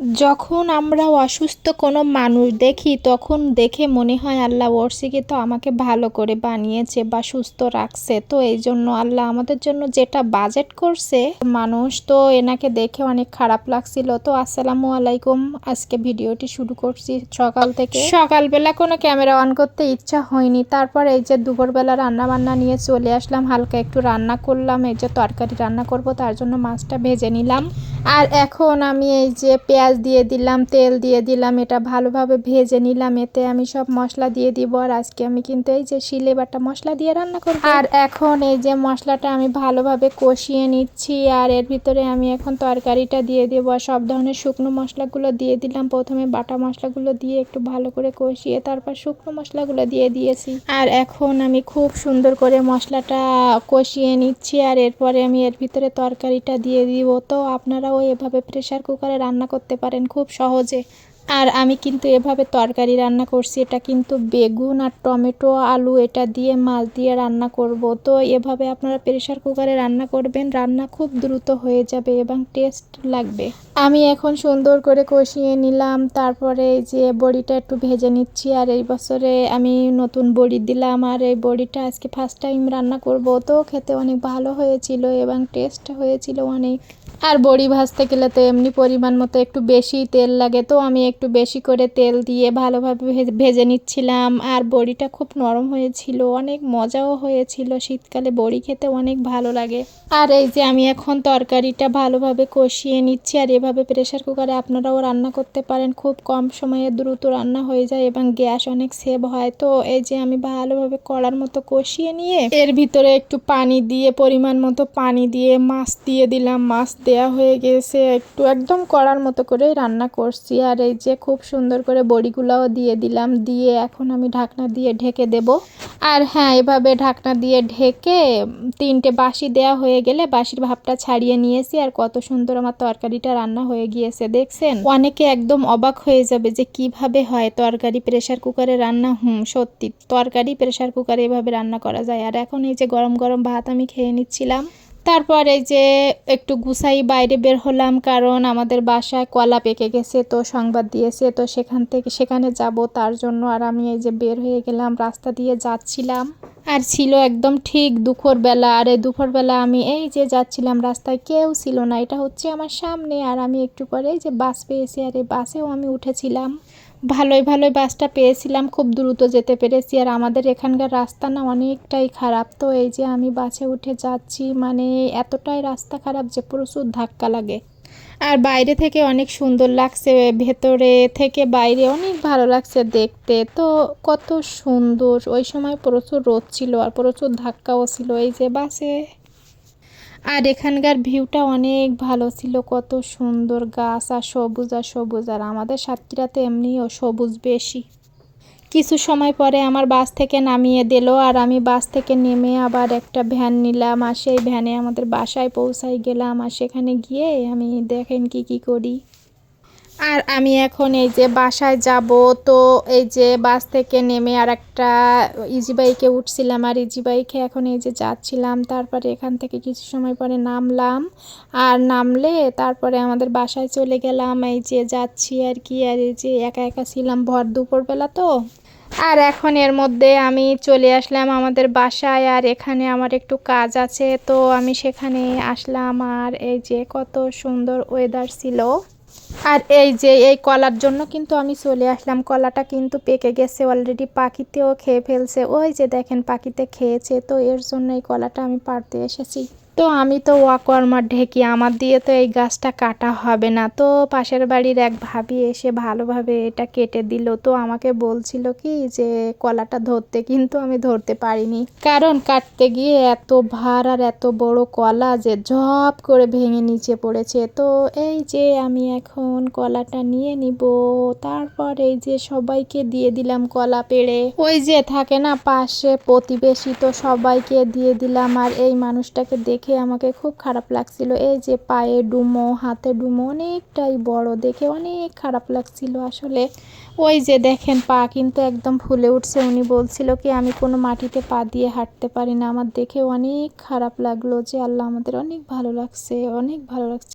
যখন আমরা অসুস্থ কোনো মানুষ দেখি, তখন দেখে মনে হয় আল্লাহ ওরসিকে তো আমাকে ভালো করে বানিয়েছে বা সুস্থ রাখছে। তো এই জন্য আল্লাহ আমাদের জন্য যেটা বাজেট করছে, মানুষ তো এনাকে দেখে অনেক খারাপ লাগছিল। তো আসসালামু আলাইকুম, আজকে ভিডিওটি শুরু করছি সকাল থেকে। সকালবেলা কোনো ক্যামেরা অন করতে ইচ্ছা হয়নি। তারপর এই যে দুপুরবেলা রান্না বান্না নিয়ে চলে আসলাম, হালকা একটু রান্না করলাম, এই যে তরকারি রান্না করব, তার জন্য মাছটা ভেজে নিলাম। আর এখন আমি এই যে পেঁয়াজ দিয়ে দিলাম, তেল দিয়ে দিলাম, এটা ভালোভাবে ভেজে নিলাম, এতে আমি সব মশলা দিয়ে দিব। আর আজকে আমি কিন্তু এই যে শিলে বাটা মশলা দিয়ে রান্না করব। আর এখন এই যে মশলাটা আমি ভালোভাবে কষিয়ে নিচ্ছি, আর এর ভিতরে আমি এখন তরকারিটা দিয়ে দেব। আর সব ধরনের শুকনো মশলাগুলো দিয়ে দিলাম। প্রথমে বাটা মশলাগুলো দিয়ে একটু ভালো করে কষিয়ে তারপর শুকনো মশলাগুলো দিয়ে দিয়েছি। আর এখন আমি খুব সুন্দর করে মশলাটা কষিয়ে নিচ্ছি। আর এরপরে আমি এর ভিতরে তরকারিটা দিয়ে দিব। তো আপনারাও এভাবে প্রেসার কুকারে রান্না করতে পারেন খুব সহজে। আর আমি কিন্তু এভাবে তরকারি রান্না করছি, এটা কিন্তু বেগুন আর টমেটো, আলু, এটা দিয়ে মাছ দিয়ে রান্না করব। তো এভাবে আপনারা প্রেশার কুকারে রান্না করবেন, রান্না খুব দ্রুত হয়ে যাবে এবং টেস্ট লাগবে। আমি এখন সুন্দর করে কষিয়ে নিলাম, তারপরে যে বড়িটা একটু ভেজে নিচ্ছি, আর এই বছরে আমি নতুন বড়ি দিলাম, আর এই বড়িটা আজকে ফার্স্ট টাইম রান্না করব। তো খেতে অনেক ভালো হয়েছিল এবং টেস্ট হয়েছিল অনেক। আর বড়ি ভাজতে গেলে তো এমনি পরিমাণ মতো একটু বেশি তেল লাগে, তো আমি একটু বেশি করে তেল দিয়ে ভালোভাবে ভেজে নিচ্ছিলাম। আর বড়িটা খুব নরম হয়েছিল, অনেক মজাও হয়েছিল। শীতকালে বড়ি খেতে অনেক ভালো লাগে। আর এই যে আমি এখন তরকারিটা ভালোভাবে কষিয়ে নিচ্ছি, আর এভাবে প্রেশার কুকারে আপনারাও রান্না করতে পারেন। খুব কম সময়ে দ্রুত রান্না হয়ে যায় এবং গ্যাস অনেক সেভ হয়। তো এই যে আমি ভালোভাবে কড়ার মতো কষিয়ে নিয়ে, এর ভিতরে একটু পানি দিয়ে, পরিমাণ মতো পানি দিয়ে মাছ দিয়ে দিলাম। মাছ দেয়া হয়ে গেছে, একটু একদম কড়ার মতো করে রান্না করছি। আর এই যে খুব সুন্দর করে বড়িগুলাও দিয়ে দিলাম, দিয়ে এখন আমি ঢাকনা দিয়ে ঢেকে দেব। আর হ্যাঁ এভাবে ঢাকনা দিয়ে ঢেকে তিনটে বাসি দেয়া হয়ে গেলে বাসির ভাবটা ছাড়িয়ে নিয়েছি। আর কত সুন্দর আমার তরকারিটা রান্না হয়ে গিয়েছে, দেখছেন? অনেকে একদম অবাক হয়ে যাবে যে কীভাবে হয় তরকারি প্রেশার কুকারে রান্না। হুম, সত্যি, তরকারি প্রেশার কুকারে এভাবে রান্না করা যায়। আর এখন এই যে গরম গরম ভাত আমি খেয়ে নিচ্ছিলাম। তারপর এই যে একটু গুছাই বাইরে বের হলাম, কারণ আমাদের বাসায় কলা পেকে গেছে তো সংবাদ দিয়েছে, তো সেখান থেকে, সেখানে যাব তার জন্য। আর আমি এই যে বের হয়ে গেলাম, রাস্তা দিয়ে যাচ্ছিলাম। আর ছিল একদম ঠিক দুপুরবেলা। আর এই দুপুরবেলা আমি এই যে যাচ্ছিলাম, রাস্তায় কেউ ছিল না। এটা হচ্ছে আমার সামনে। আর আমি একটু পরে এই যে বাস পেয়েছি, আর এই বাসেও আমি উঠেছিলাম। ভালোই ভালোই বাসটা পেয়েছিলাম, খুব দ্রুত যেতে পেরেছি। আর আমাদের এখানকার রাস্তা না অনেকটাই খারাপ। তো এই যে আমি বাসে উঠে যাচ্ছি মানে এতটাই রাস্তা খারাপ যে প্রচুর ধাক্কা লাগে। আর বাইরে থেকে অনেক সুন্দর লাগছে, ভেতরে থেকে বাইরে অনেক ভালো লাগছে দেখতে। তো কত সুন্দর, ওই সময় প্রচুর রোদ ছিল আর প্রচুর ধাক্কাও ছিল এই যে বাসে। আর এখানকার ভিউটা অনেক ভালো ছিল, কত সুন্দর গাছ আর সবুজ আর সবুজ, আর আমাদের সাতক্ষীরাতে এমনিও সবুজ বেশি। কিছু সময় পরে আমার বাস থেকে নামিয়ে দিল, আর আমি বাস থেকে নেমে আবার একটা ভ্যান নিলাম, আর সেই ভ্যানে আমাদের বাসায় পৌঁছাই গেলাম, আর সেখানে গিয়ে আমি দেখেন কি কি করি। আর আমি এখন এই যে বাসায় যাব, তো এই যে বাস থেকে নেমে আর একটা ইজি বাইকে উঠছিলাম। আর ইজি বাইকে এখন এই যে যাচ্ছিলাম, তারপরে এখান থেকে কিছু সময় পরে নামলাম। আর নামলে তারপরে আমাদের বাসায় চলে গেলাম। এই যে যাচ্ছি আর কি, আর এই যে একা একা ছিলাম ভর দুপুরবেলা তো। আর এখন এর মধ্যে আমি চলে আসলাম আমাদের বাসায়। আর এখানে আমার একটু কাজ আছে, তো আমি সেখানে আসলাম। আর এই যে কত সুন্দর ওয়েদার ছিল। আর এই যে, এই কলার জন্য কিন্তু আমি চলে আসলাম। কলাটা কিন্তু পেকে গেছে অলরেডি পাখিতেও খেয়ে ফেলছে। ওই যে দেখেন, পাখিতে খেয়েছে। তো এর জন্য এই কলাটা আমি পারতে এসেছি। তো আমি তো ওয়াকর্মার ঢেকি, আমার দিয়ে তো এই গাছটা কাটা হবে না। তো পাশের বাড়ির এক ভাবি এসে ভালোভাবে এটা কেটে দিল। তো আমাকে বলছিল কি যে, কলাটা ধরতে কিন্তু আমি ধরতে পারিনি। কারণ কাটতে গিয়ে এত ভার আর এত বড় কলা যে ঝপ করে ভেঙে নিচে পড়েছে। তো এই যে আমি এখন কলাটা নিয়ে নিব, তারপর এই যে সবাইকে দিয়ে দিলাম কলা পেড়ে। ওই যে থাকে না, পাশে প্রতিবেশী তো সবাইকে দিয়ে দিলাম, আর এই মানুষটাকে দেখে দেখে আমাকে খুব খারাপ লাগছিল। এই যে পায়ে ডুমো, হাতে ডুমো অনেকটাই বড়, দেখে অনেক খারাপ লাগছিল আসলে। ওই যে দেখেন পা কিন্তু একদম ফুলে উঠছে। উনি বলছিল কি, আমি কোনো মাটিতে পা দিয়ে হাঁটতে পারি না। আমার দেখে অনেক খারাপ লাগল যে আল্লাহ আমাদের অনেক ভালো লাগছে, অনেক ভালো লাগছে।